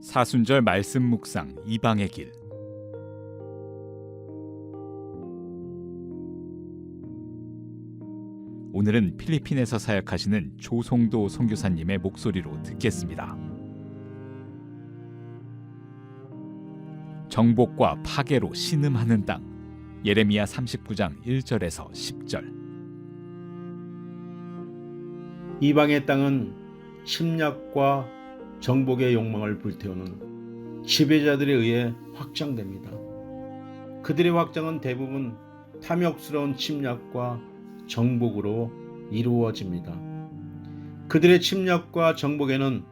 사순절 말씀 묵상 이방의 길. 오늘은 필리핀에서 사역하시는 조송도 선교사님의 목소리로 듣겠습니다. 정복과 파괴로 신음하는 땅. 예레미야 39장 1절에서 10절. 이방의 땅은 침략과 정복의 욕망을 불태우는 지배자들에 의해 확장됩니다. 그들의 확장은 대부분 탐욕스러운 침략과 정복으로 이루어집니다. 그들의 침략과 정복에는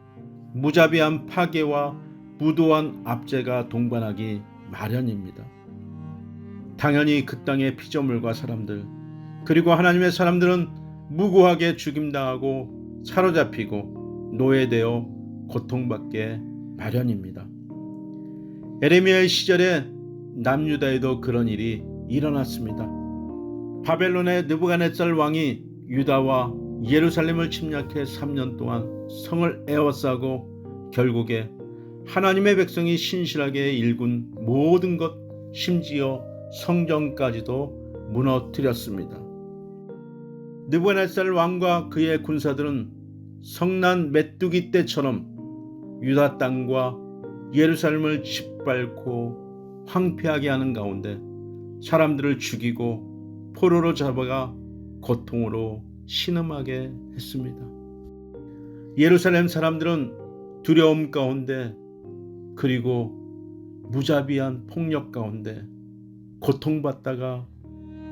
무자비한 파괴와 무도한 압제가 동반하기 마련입니다. 당연히 그 땅의 피조물과 사람들, 그리고 하나님의 사람들은 무고하게 죽임당하고 사로잡히고 노예되어 고통받게 마련입니다. 에레미야의 시절에 남유다에도 그런 일이 일어났습니다. 바벨론의 느부갓네살 왕이 유다와 예루살렘을 침략해 3년 동안 성을 에워싸고 결국에 하나님의 백성이 신실하게 일군 모든 것 심지어 성전까지도 무너뜨렸습니다. 느부갓네살 왕과 그의 군사들은 성난 메뚜기 때처럼 유다 땅과 예루살렘을 짓밟고 황폐하게 하는 가운데 사람들을 죽이고 포로로 잡아가 고통으로 신음하게 했습니다. 예루살렘 사람들은 두려움 가운데 그리고 무자비한 폭력 가운데 고통받다가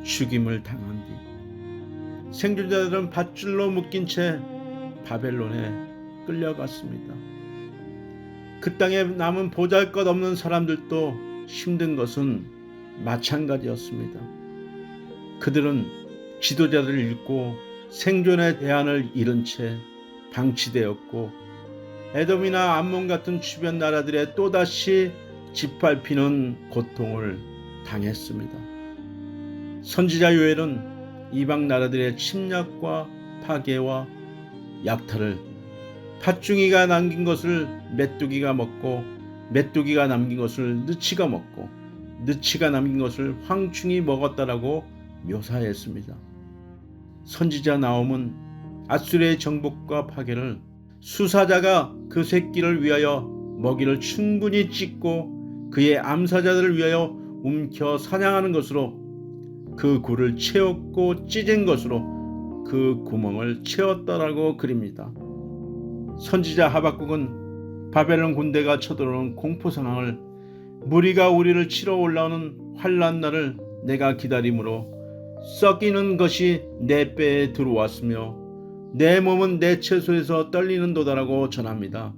죽임을 당한 뒤 생존자들은 밧줄로 묶인 채 바벨론에 끌려갔습니다. 그 땅에 남은 보잘 것 없는 사람들도 힘든 것은 마찬가지였습니다. 그들은 지도자들을 잃고 생존의 대안을 잃은 채 방치되었고 에돔이나 암몬 같은 주변 나라들의 또다시 짓밟히는 고통을 당했습니다. 선지자 요엘은 이방 나라들의 침략과 파괴와 약탈을 팥중이가 남긴 것을 메뚜기가 먹고 메뚜기가 남긴 것을 느치가 먹고 느치가 남긴 것을 황충이 먹었다라고 묘사했습니다. 선지자 나옴은 아수르의 정복과 파괴를 수사자가 그 새끼를 위하여 먹이를 충분히 찢고 그의 암사자들을 위하여 움켜 사냥하는 것으로 그 굴을 채웠고 찢은 것으로 그 구멍을 채웠다라고 그립니다. 선지자 하박국은 바벨론 군대가 쳐들어오는 공포 상황을 무리가 우리를 치러 올라오는 환란 날을 내가 기다림으로 썩이는 것이 내 뼈에 들어왔으며 내 몸은 내 채소에서 떨리는 도다라고 전합니다.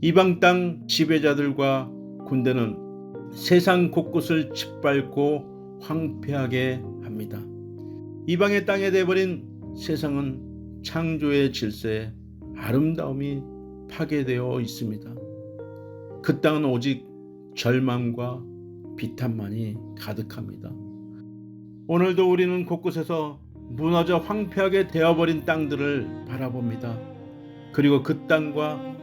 이방 땅 지배자들과 군대는 세상 곳곳을 짓밟고 황폐하게 합니다. 이방의 땅에 대버린 세상은 창조의 질서에 아름다움이 파괴되어 있습니다. 그 땅은 오직 절망과 비탄만이 가득합니다. 오늘도 우리는 곳곳에서 무너져 황폐하게 되어버린 땅들을 바라봅니다. 그리고 그 땅과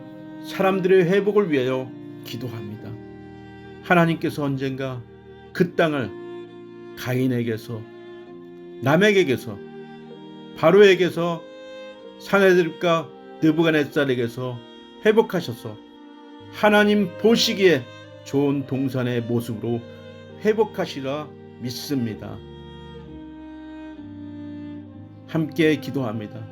사람들의 회복을 위하여 기도합니다. 하나님께서 언젠가 그 땅을 가인에게서 남에게서 바로에게서 사내들과 느부갓네살에게서 회복하셔서 하나님 보시기에 좋은 동산의 모습으로 회복하시라 믿습니다. 함께 기도합니다.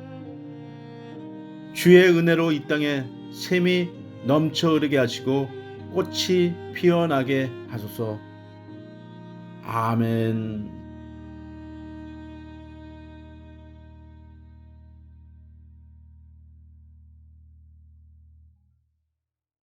주의 은혜로 이 땅에 샘이 넘쳐 흐르게 하시고 꽃이 피어나게 하소서. 아멘.